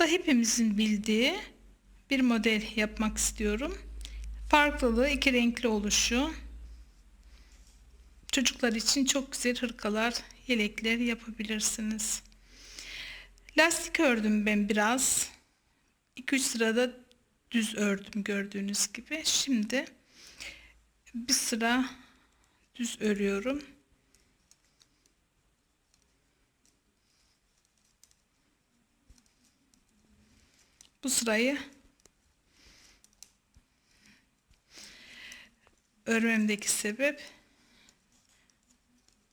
Burada hepimizin bildiği bir model yapmak istiyorum. Farklılığı iki renkli oluşu. Çocuklar için çok güzel hırkalar, yelekler yapabilirsiniz. Lastik ördüm ben biraz. 2-3 sırada düz ördüm gördüğünüz gibi. Şimdi bir sıra düz örüyorum. Bu sırayı örmemdeki sebep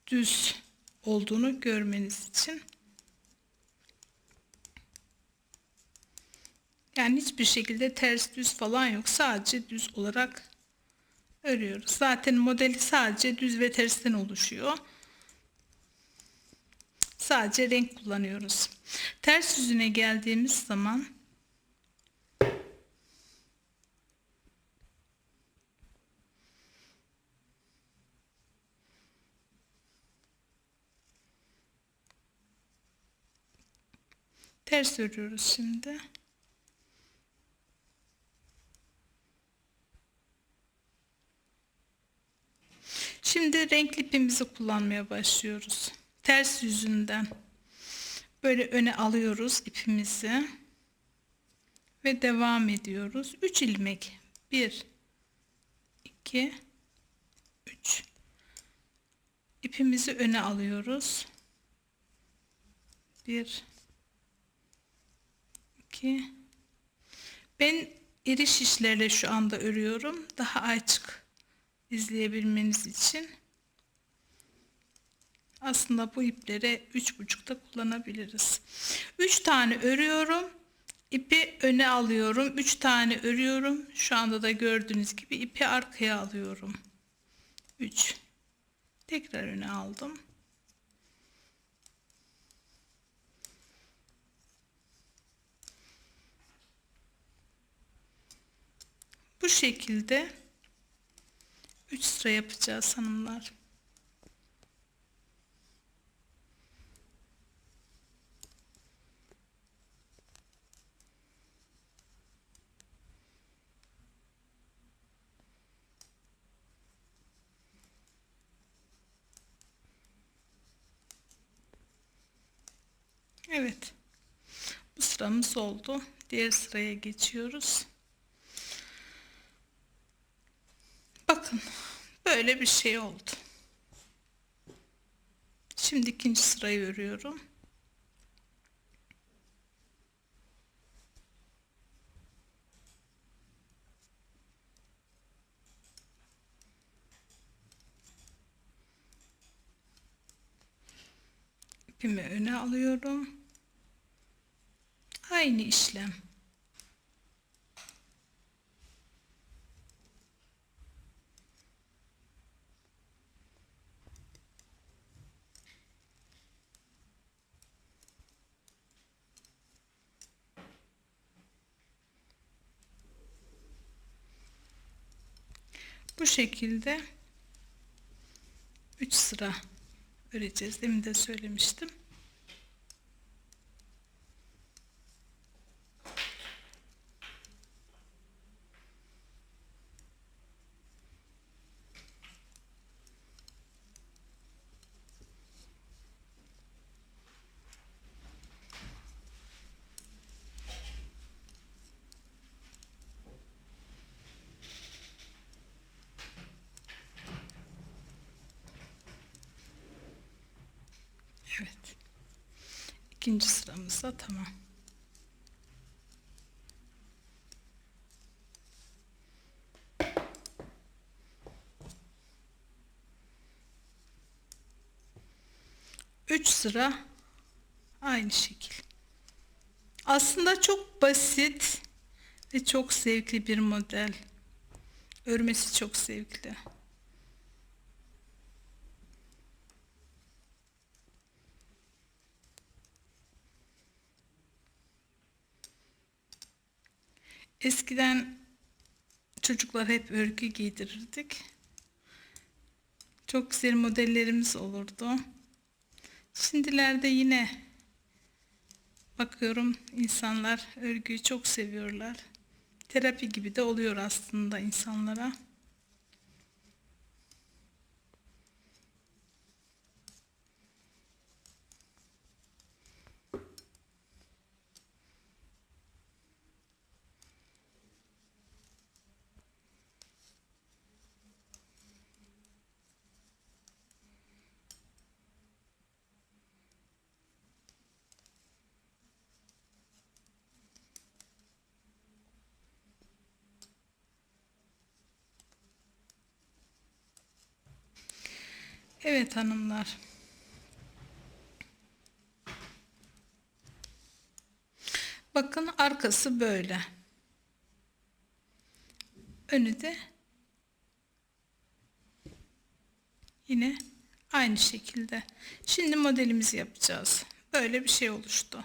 düz olduğunu görmeniz için. Yani hiçbir şekilde ters düz falan yok. Sadece düz olarak örüyoruz. Zaten modeli sadece düz ve tersten oluşuyor. Sadece renk kullanıyoruz. Ters yüzüne geldiğimiz zaman ters örüyoruz şimdi. Şimdi renkli ipimizi kullanmaya başlıyoruz. Ters yüzünden böyle öne alıyoruz ipimizi ve devam ediyoruz. 3 ilmek. 1 2 3 ipimizi öne alıyoruz. 1 2 Ben iri şişlerle şu anda örüyorum. Daha açık izleyebilmeniz için. Aslında bu ipleri üç buçukta kullanabiliriz. Üç tane örüyorum. ipi öne alıyorum. Üç tane örüyorum. Şu anda da gördüğünüz gibi ipi arkaya alıyorum. Üç. Tekrar öne aldım. Bu şekilde 3 sıra yapacağız hanımlar. Evet. Bu sıramız oldu. Diğer sıraya geçiyoruz. Bakın böyle bir şey oldu. Şimdi ikinci sırayı örüyorum. İpimi öne alıyorum. Aynı işlem. Bu şekilde 3 sıra öreceğiz. Demin de söylemiştim. Evet. İkinci sıramız da tamam. Üç sıra aynı şekil. Aslında çok basit ve çok zevkli bir model. Örmesi çok zevkli. Eskiden çocuklar hep örgü giydirirdik. Çok güzel modellerimiz olurdu. Şimdilerde yine Bakıyorum insanlar örgüyü çok seviyorlar. Terapi gibi de oluyor aslında insanlara. Evet hanımlar. Bakın arkası böyle. Önü de yine aynı şekilde. Şimdi modelimizi yapacağız. Böyle bir şey oluştu.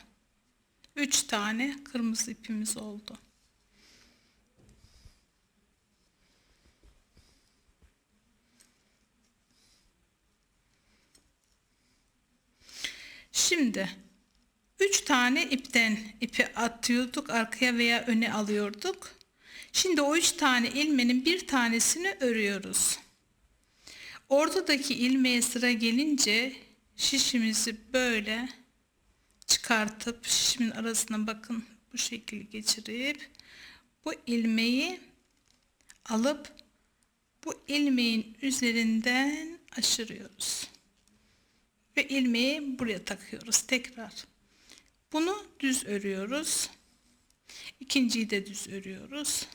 3 tane kırmızı ipimiz oldu. Şimdi 3 tane ipten ipi atıyorduk arkaya veya öne alıyorduk. Şimdi o 3 tane ilmenin bir tanesini örüyoruz. Ortadaki ilmeğe sıra gelince şişimizi böyle çıkartıp şişimin arasına bakın bu şekilde geçirip bu ilmeği alıp bu ilmeğin üzerinden aşırıyoruz ve ilmeği buraya takıyoruz tekrar. Bunu düz örüyoruz. İkinciyi de düz örüyoruz.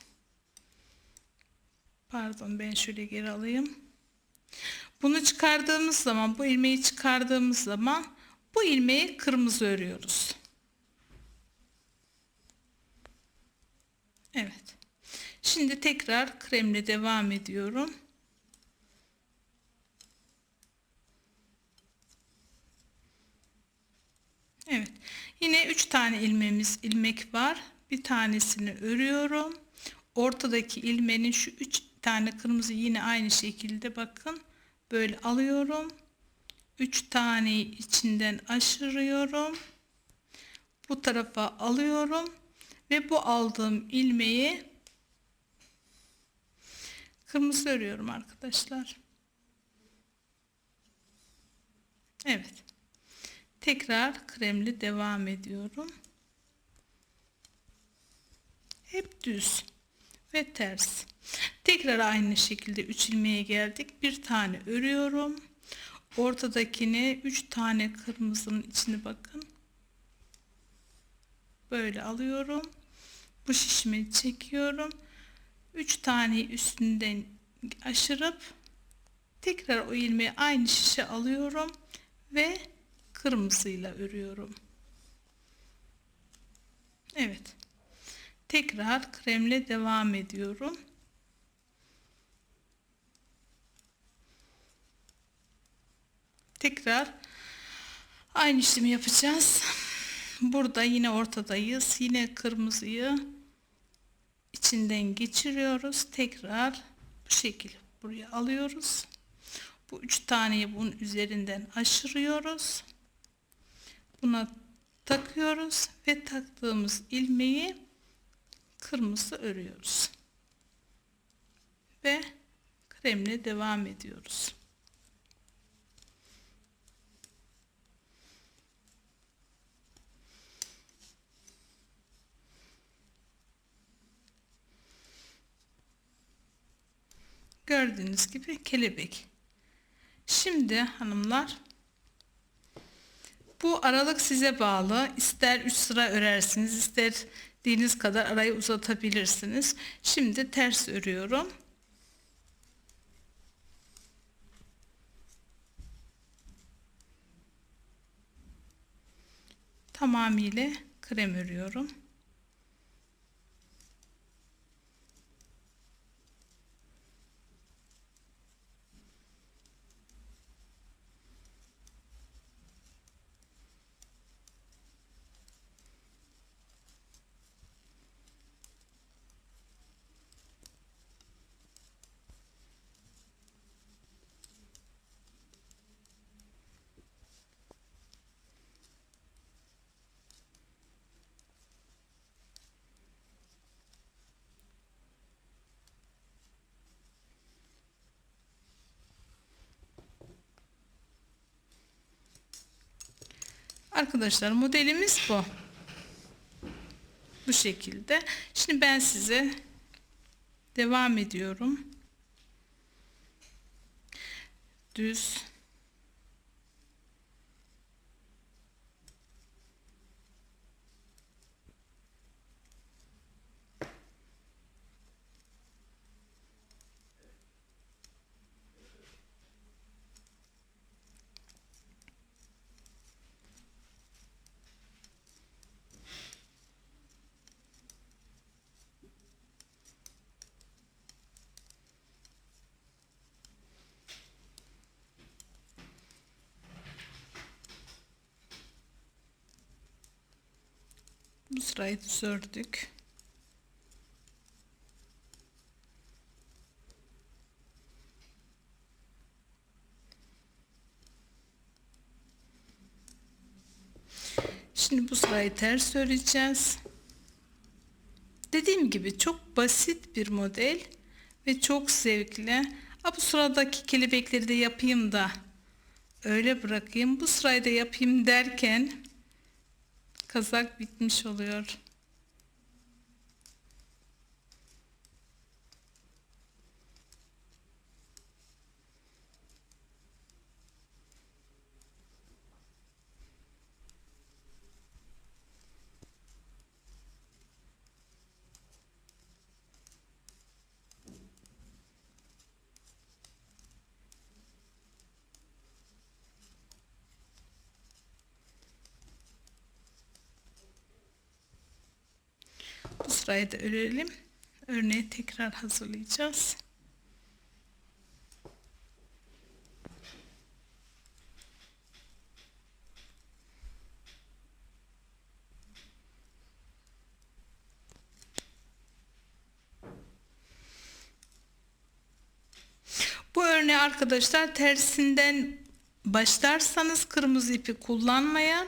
Pardon ben şöyle geri alayım. Bunu çıkardığımız zaman bu ilmeği çıkardığımız zaman bu ilmeği kırmızı örüyoruz. Evet. Şimdi tekrar kremle devam ediyorum. Evet. Yine 3 tane ilmeğimiz ilmek var. Bir tanesini örüyorum. Ortadaki ilmeğin şu 3 tane kırmızı yine aynı şekilde bakın böyle alıyorum. 3 tane içinden aşırıyorum. Bu tarafa alıyorum ve bu aldığım ilmeği kırmızı örüyorum arkadaşlar. Evet. Tekrar kremli devam ediyorum. Hep düz ve ters. Tekrar aynı şekilde 3 ilmeğe geldik. Bir tane örüyorum. Ortadakini 3 tane kırmızının içine bakın. Böyle alıyorum. Bu şişimi çekiyorum. 3 tane üstünden aşırıp tekrar o ilmeği aynı şişe alıyorum ve kırmızıyla örüyorum. Evet. Tekrar kremle devam ediyorum. Tekrar aynı işlemi yapacağız. Burada yine ortadayız. Yine kırmızıyı içinden geçiriyoruz. Tekrar bu şekilde buraya alıyoruz. Bu üç taneyi bunun üzerinden aşırıyoruz buna takıyoruz ve taktığımız ilmeği kırmızı örüyoruz. Ve kremle devam ediyoruz. Gördüğünüz gibi kelebek. Şimdi hanımlar bu aralık size bağlı. İster 3 sıra örersiniz, ister istediğiniz kadar arayı uzatabilirsiniz. Şimdi ters örüyorum. Tamamıyla krem örüyorum. Arkadaşlar modelimiz bu. Bu şekilde. Şimdi ben size devam ediyorum. Düz bu sırayı düz. Şimdi bu sırayı ters öreceğiz. Dediğim gibi çok basit bir model ve çok zevkli. Ha, bu sıradaki kelebekleri de yapayım da öyle bırakayım. Bu sırayı da yapayım derken kazak bitmiş oluyor. Bu sırayı da örelim. Örneği tekrar hazırlayacağız. Bu örneği arkadaşlar tersinden başlarsanız kırmızı ipi kullanmaya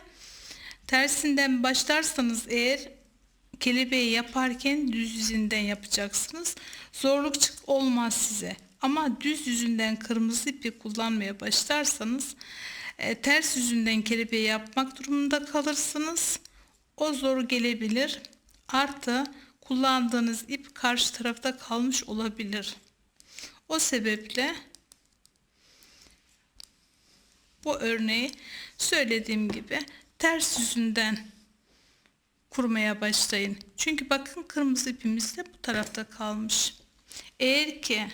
tersinden başlarsanız eğer kelebeği yaparken düz yüzünden yapacaksınız. Zorluk çık olmaz size. Ama düz yüzünden kırmızı ipi kullanmaya başlarsanız e, ters yüzünden kelebeği yapmak durumunda kalırsınız. O zor gelebilir. Artı kullandığınız ip karşı tarafta kalmış olabilir. O sebeple bu örneği söylediğim gibi ters yüzünden kurmaya başlayın. Çünkü bakın kırmızı ipimiz de bu tarafta kalmış. Eğer ki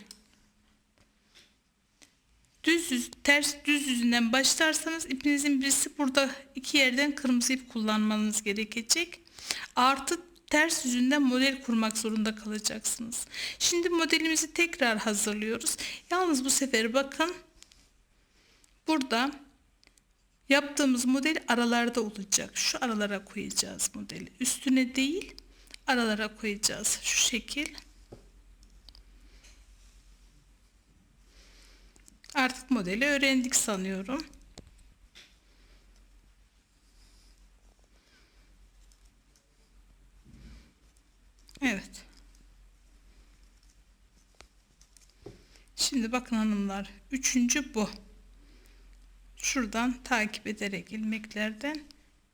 düz yüz, ters düz yüzünden başlarsanız ipinizin birisi burada iki yerden kırmızı ip kullanmanız gerekecek. Artı ters yüzünden model kurmak zorunda kalacaksınız. Şimdi modelimizi tekrar hazırlıyoruz. Yalnız bu sefer bakın burada yaptığımız model aralarda olacak. Şu aralara koyacağız modeli. Üstüne değil aralara koyacağız. Şu şekil. Artık modeli öğrendik sanıyorum. Evet. Şimdi bakın hanımlar. Üçüncü bu. Şuradan takip ederek ilmeklerden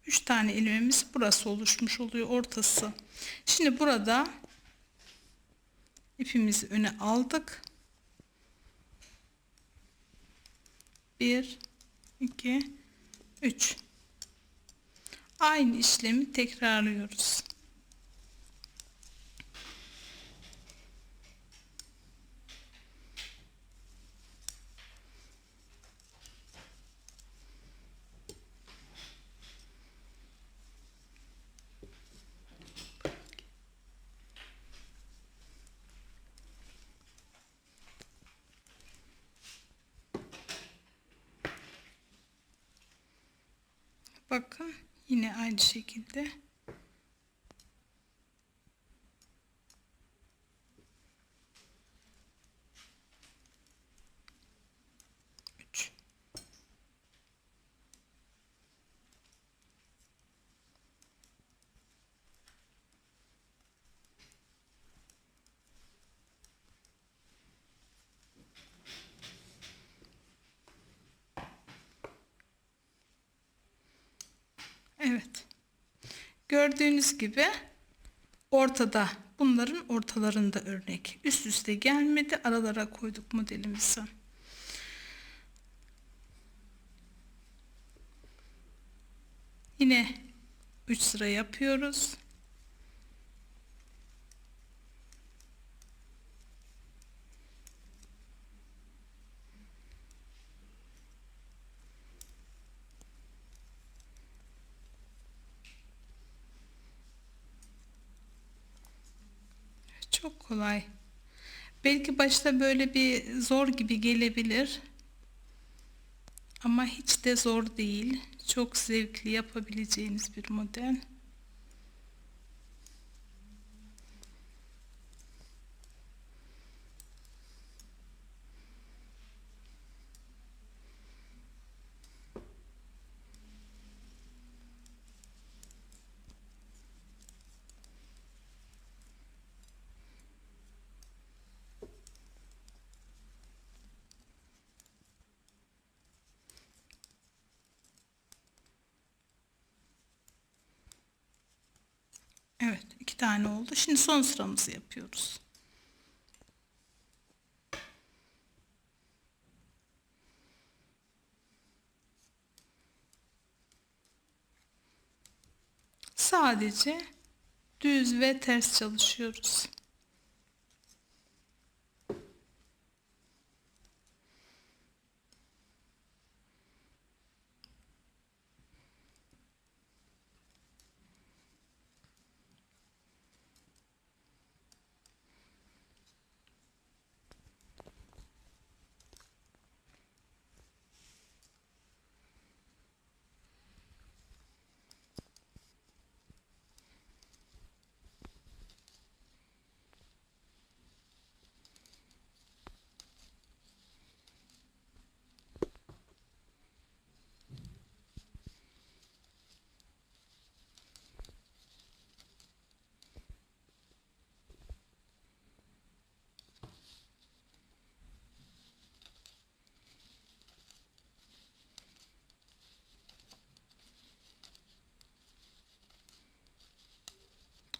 3 tane ilmeğimiz burası oluşmuş oluyor ortası. Şimdi burada ipimizi öne aldık. 1 2 3 Aynı işlemi tekrarlıyoruz. Bakın yine aynı şekilde Gördüğünüz gibi ortada bunların ortalarında örnek. Üst üste gelmedi. Aralara koyduk modelimizi. Yine 3 sıra yapıyoruz. Çok kolay. Belki başta böyle bir zor gibi gelebilir. Ama hiç de zor değil. Çok zevkli yapabileceğiniz bir model. Evet, iki tane oldu. Şimdi son sıramızı yapıyoruz. Sadece düz ve ters çalışıyoruz.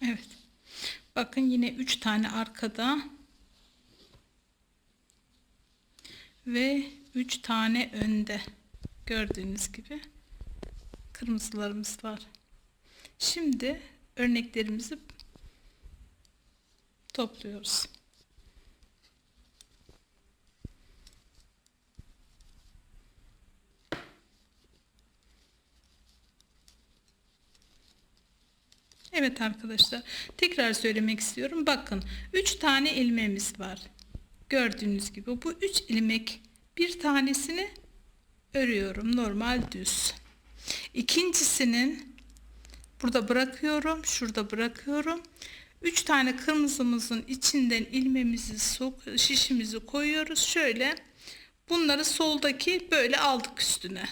Evet. Bakın yine 3 tane arkada ve 3 tane önde. Gördüğünüz gibi kırmızılarımız var. Şimdi örneklerimizi topluyoruz. Evet arkadaşlar tekrar söylemek istiyorum. Bakın 3 tane ilmeğimiz var. Gördüğünüz gibi bu 3 ilmek bir tanesini örüyorum normal düz. İkincisinin burada bırakıyorum. Şurada bırakıyorum. 3 tane kırmızımızın içinden ilmemizi sok şişimizi koyuyoruz. Şöyle bunları soldaki böyle aldık üstüne.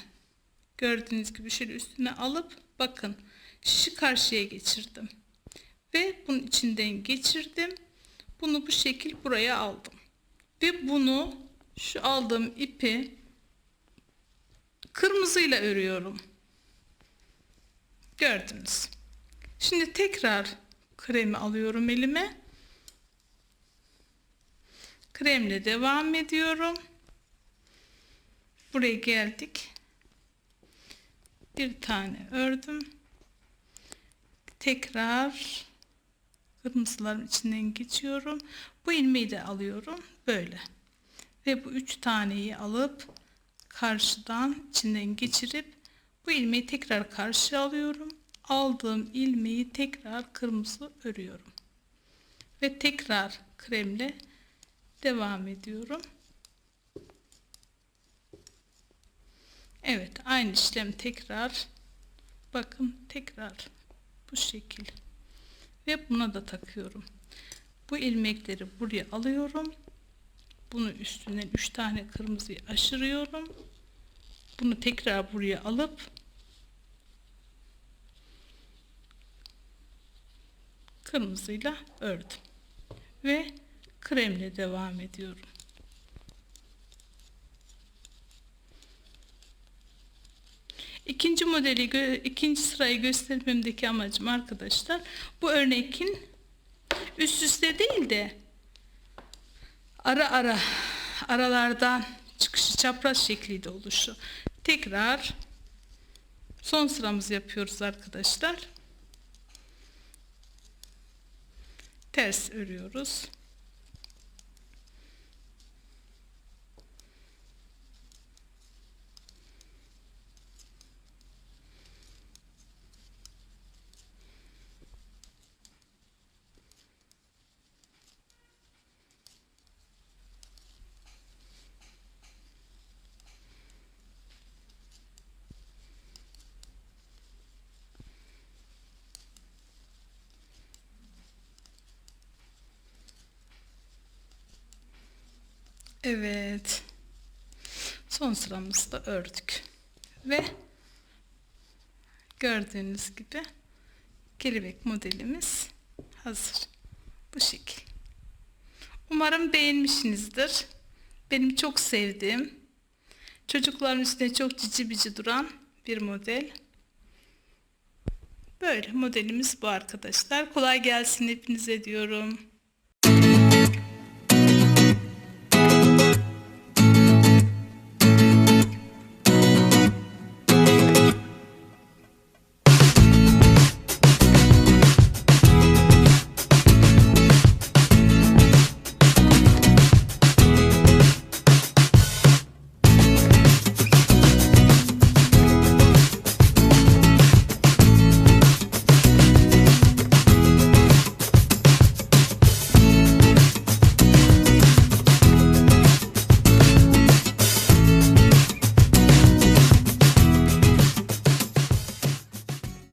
Gördüğünüz gibi şöyle üstüne alıp bakın şişi karşıya geçirdim. Ve bunun içinden geçirdim. Bunu bu şekil buraya aldım. Ve bunu şu aldığım ipi kırmızıyla örüyorum. Gördünüz. Şimdi tekrar kremi alıyorum elime. Kremle devam ediyorum. Buraya geldik. Bir tane ördüm tekrar kırmızıların içinden geçiyorum. Bu ilmeği de alıyorum böyle. Ve bu üç taneyi alıp karşıdan içinden geçirip bu ilmeği tekrar karşı alıyorum. Aldığım ilmeği tekrar kırmızı örüyorum. Ve tekrar kremle devam ediyorum. Evet aynı işlem tekrar bakın tekrar bu şekil. Ve buna da takıyorum. Bu ilmekleri buraya alıyorum. Bunu üstünden 3 tane kırmızıyı aşırıyorum. Bunu tekrar buraya alıp kırmızıyla ördüm. Ve kremle devam ediyorum İkinci modeli, ikinci sırayı göstermemdeki amacım arkadaşlar bu örnekin üst üste değil de ara ara aralardan çıkışı çapraz şekliyle oluşu. Tekrar son sıramızı yapıyoruz arkadaşlar. Ters örüyoruz. Evet. Son sıramızı da ördük. Ve gördüğünüz gibi kelebek modelimiz hazır. Bu şekil. Umarım beğenmişsinizdir. Benim çok sevdiğim, çocukların üstüne çok cici bici duran bir model. Böyle modelimiz bu arkadaşlar. Kolay gelsin hepinize diyorum.